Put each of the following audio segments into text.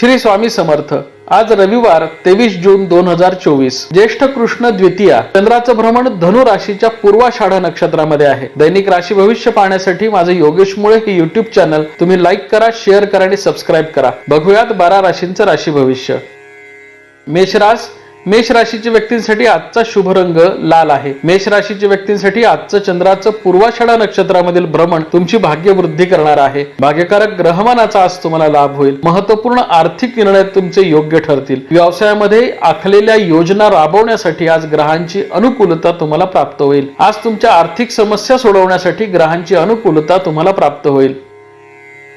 श्री स्वामी समर्थ. आज रविवार तेवीस जून दोन हजार चोवीस. ज्येष्ठ कृष्ण द्वितीया चंद्राचं भ्रमण धनु राशीच्या पूर्वाषाढा नक्षत्रामध्ये आहे. दैनिक राशी भविष्य पाहण्यासाठी माझे योगेश मुळे हे युट्यूब चॅनल तुम्ही लाईक करा शेअर करा आणि सबस्क्राईब करा. बघूयात बारा राशींचं राशी भविष्य. मेषरास मेष राशीच्या व्यक्तींसाठी आजचा शुभ रंग लाल आहे. मेष राशीच्या व्यक्तींसाठी आजचं चंद्राचं पूर्वाषाढा नक्षत्रामधील भ्रमण तुमची भाग्यवृद्धी करणार आहे. भाग्यकारक ग्रहमानाचा आज तुम्हाला लाभ होईल. महत्त्वपूर्ण आर्थिक निर्णय तुमचे योग्य ठरतील. व्यवसायामध्ये आखलेल्या योजना राबवण्यासाठी आज ग्रहांची अनुकूलता तुम्हाला प्राप्त होईल. आज तुमच्या आर्थिक समस्या सोडवण्यासाठी ग्रहांची अनुकूलता तुम्हाला प्राप्त होईल.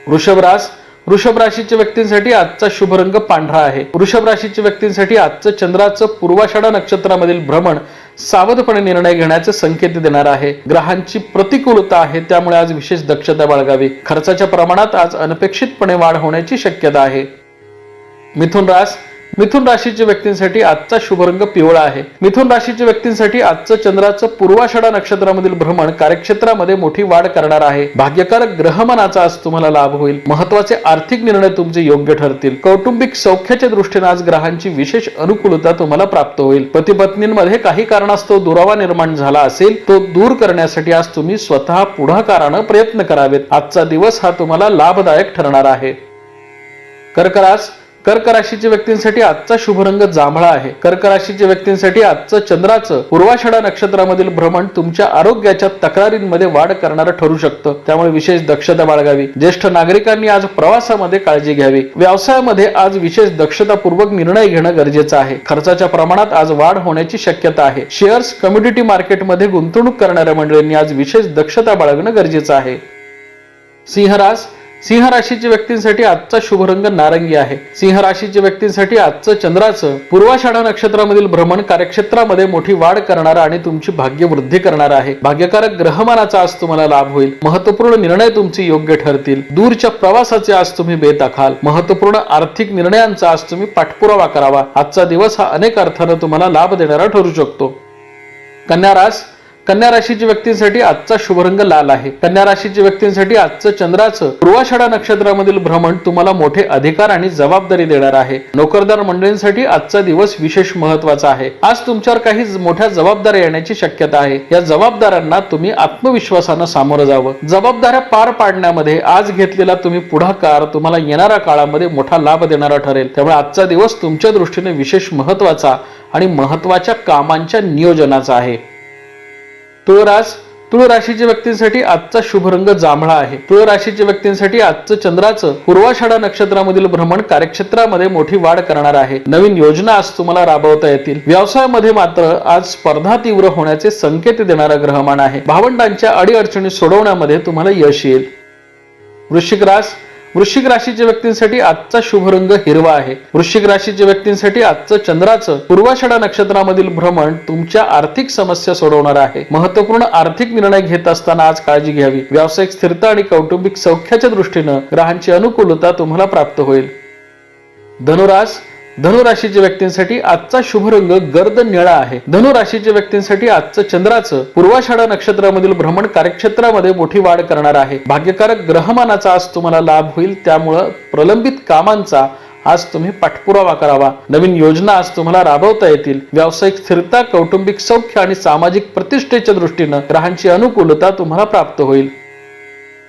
वृषभरास वृषभ राशीच्या व्यक्तींसाठी आजचा शुभ रंग पांढरा आहे. वृषभ राशीच्या व्यक्तींसाठी आजचं चंद्राचं पूर्वाषाढा नक्षत्रामधील भ्रमण सावधपणे निर्णय घेण्याचे संकेत देणार आहे. ग्रहांची प्रतिकूलता आहे त्यामुळे आज विशेष दक्षता बाळगावी. खर्चाच्या प्रमाणात आज अनपेक्षितपणे वाढ होण्याची शक्यता आहे. मिथुन रास मिथुन राशीच्या व्यक्तींसाठी आजचा शुभरंग पिवळा आहे. मिथुन राशीच्या व्यक्तींसाठी आजचं चंद्राचं पूर्वाषाढा नक्षत्रामधील भ्रमण कार्यक्षेत्रामध्ये मोठी वाढ करणार आहे. भाग्यकारक ग्रहमानाचा आज तुम्हाला लाभ होईल. महत्त्वाचे आर्थिक निर्णय तुमचे योग्य ठरतील. कौटुंबिक सौख्याच्या दृष्टीने आज ग्रहांची विशेष अनुकूलता तुम्हाला प्राप्त होईल. पती पत्नींमध्ये काही कारणास्तव दुरावा निर्माण झाला असेल तो दूर करण्यासाठी आज तुम्ही स्वतः पुढाकारानं प्रयत्न करावेत. आजचा दिवस हा तुम्हाला लाभदायक ठरणार आहे. कर्करास कर्क राशीच्या व्यक्तींसाठी आजचा शुभ रंग जांभळा आहे. कर्क राशीच्या व्यक्तींसाठी आजचं चंद्राचं पूर्वाषाढा नक्षत्रामधील भ्रमण तुमच्या आरोग्याच्या तक्रारींमध्ये वाढ करणारं ठरू शकतं. त्यामुळे विशेष दक्षता बाळगावी. ज्येष्ठ नागरिकांनी आज प्रवासामध्ये काळजी घ्यावी. व्यवसायामध्ये आज विशेष दक्षतापूर्वक निर्णय घेणं गरजेचं आहे. खर्चाच्या प्रमाणात आज वाढ होण्याची शक्यता आहे. शेअर्स कम्युनिटी मार्केटमध्ये गुंतवणूक करणाऱ्या मंडळींनी आज विशेष दक्षता बाळगणं गरजेचं आहे. सिंहराज सिंह राशीच्या व्यक्तींसाठी आजचा शुभ रंग नारंगी आहे. सिंह राशीच्या व्यक्तींसाठी आजचं चंद्राचं पूर्वाषाढा नक्षत्रामधील भ्रमण कार्यक्षेत्रामध्ये मोठी वाढ करणारा आणि तुमची भाग्य वृद्धी करणार आहे. भाग्यकारक ग्रहमानाचा आज तुम्हाला लाभ होईल. महत्त्वपूर्ण निर्णय तुमचे योग्य ठरतील. दूरच्या प्रवासाचे आज तुम्ही बेत आखाल. महत्त्वपूर्ण आर्थिक निर्णयांचा आज तुम्ही पाठपुरावा करावा. आजचा दिवस हा अनेक अर्थानं तुम्हाला लाभ देणारा ठरू शकतो. कन्या रास कन्या राशीच्या व्यक्तींसाठी आजचा शुभरंग लाल आहे. कन्या राशीच्या व्यक्तींसाठी आजचं चंद्राचं पूर्वाषाढा नक्षत्रामधील भ्रमण तुम्हाला मोठे अधिकार आणि जबाबदारी देणार आहे. नोकरदार मंडळींसाठी आजचा दिवस विशेष महत्त्वाचा आहे. आज तुमच्यावर काही मोठ्या जबाबदाऱ्या येण्याची शक्यता आहे. या जबाबदाऱ्यांना तुम्ही आत्मविश्वासानं सामोरं जावं. जबाबदाऱ्या पार पाडण्यामध्ये आज घेतलेला तुम्ही पुढाकार तुम्हाला येणाऱ्या काळामध्ये मोठा लाभ देणारा ठरेल. त्यामुळे आजचा दिवस तुमच्या दृष्टीने विशेष महत्त्वाचा आणि महत्त्वाच्या कामांच्या नियोजनाचा आहे. तुळरास तुळ राशीच्या व्यक्तींसाठी आजचा शुभ रंग जांभळा आहे. तुळ राशीच्या व्यक्तींसाठी आजचं चंद्राचं पूर्वाषाढा नक्षत्रामधील भ्रमण कार्यक्षेत्रामध्ये मोठी वाढ करणार आहे. नवीन योजना आज तुम्हाला राबवता येतील. व्यवसायामध्ये मात्र आज स्पर्धा तीव्र होण्याचे संकेत देणारा ग्रहमान आहे. भावंडांच्या अडीअडचणी सोडवण्यामध्ये तुम्हाला यश येईल. वृश्चिक रास वृश्चिक राशीच्या व्यक्तींसाठी आजचा शुभ रंग हिरवा आहे. वृश्चिक राशीच्या व्यक्तींसाठी आजचं चंद्राचं पूर्वाषाढा नक्षत्रामधील भ्रमण तुमच्या आर्थिक समस्या सोडवणार आहे. महत्त्वपूर्ण आर्थिक निर्णय घेत असताना आज काळजी घ्यावी. व्यावसायिक स्थिरता आणि कौटुंबिक सौख्याच्या दृष्टीनं ग्रहांची अनुकूलता तुम्हाला प्राप्त होईल. धनुरास धनुराशीच्या व्यक्तींसाठी आजचा शुभ रंग गर्द निळा आहे. धनुराशीच्या व्यक्तींसाठी आजचं चंद्राचं पूर्वाषाढा नक्षत्रामधील भ्रमण कार्यक्षेत्रामध्ये मोठी वाढ करणार आहे. भाग्यकारक ग्रहमानाचा आज तुम्हाला लाभ होईल त्यामुळं प्रलंबित कामांचा आज तुम्ही पाठपुरावा करावा. नवीन योजना आज तुम्हाला राबवता येतील. व्यावसायिक स्थिरता कौटुंबिक सौख्य आणि सामाजिक प्रतिष्ठेच्या दृष्टीनं ग्रहांची अनुकूलता तुम्हाला प्राप्त होईल.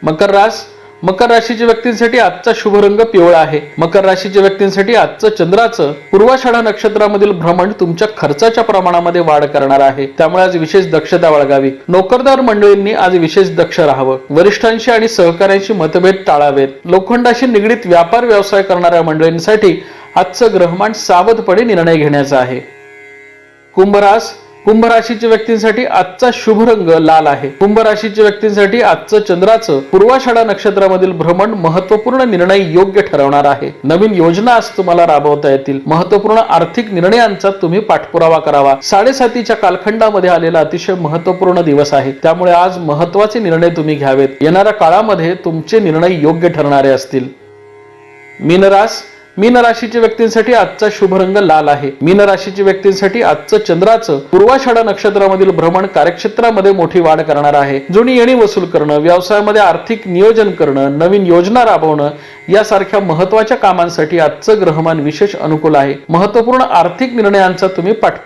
मकर रास मकर राशीच्या व्यक्तींसाठी आजचा शुभ रंग पिवळा आहे. मकर राशीच्या व्यक्तींसाठी आजचं चंद्राचं पूर्वाषाढा नक्षत्रामधील भ्रमण तुमच्या खर्चाच्या प्रमाणामध्ये वाढ करणार आहे. त्यामुळे आज विशेष दक्षता बाळगावी. नोकरदार मंडळींनी आज विशेष दक्ष राहावं. वरिष्ठांशी आणि सहकाऱ्यांशी मतभेद टाळावेत. लोखंडाशी निगडीत व्यापार व्यवसाय करणाऱ्या मंडळींसाठी आजचं ग्रहमान सावधपणे निर्णय घेण्याचा आहे. कुंभरास कुंभ राशीच्या व्यक्तींसाठी आजचा शुभ रंग लाल आहे. कुंभ राशीच्या व्यक्तींसाठी आजचं चंद्राचं पूर्वाषाढा नक्षत्रामधील भ्रमण महत्त्वपूर्ण निर्णय योग्य ठरवणार आहे. नवीन योजना आज तुम्हाला राबवता येतील. महत्त्वपूर्ण आर्थिक निर्णयांचा तुम्ही पाठपुरावा करावा. साडेसातीच्या कालखंडामध्ये आलेला अतिशय महत्त्वपूर्ण दिवस आहे. त्यामुळे आज महत्त्वाचे निर्णय तुम्ही घ्यावेत. येणाऱ्या काळामध्ये तुमचे निर्णय योग्य ठरणारे असतील. मीनरास मीन राशीच्या व्यक्तींसाठी आजचा शुभ रंग लाल आहे. मीन राशीच्या व्यक्तींसाठी आजचं चंद्राचं पूर्वाषाढा नक्षत्रामधील भ्रमण कार्यक्षेत्रामध्ये मोठी वाढ करणार आहे. जुनी येणी वसूल करणं व्यवसायामध्ये आर्थिक नियोजन करणं नवीन योजना राबवणं यासारख्या महत्त्वाच्या कामांसाठी आजचं ग्रहमान विशेष अनुकूल आहे. महत्त्वपूर्ण आर्थिक निर्णयांचा तुम्ही पाठ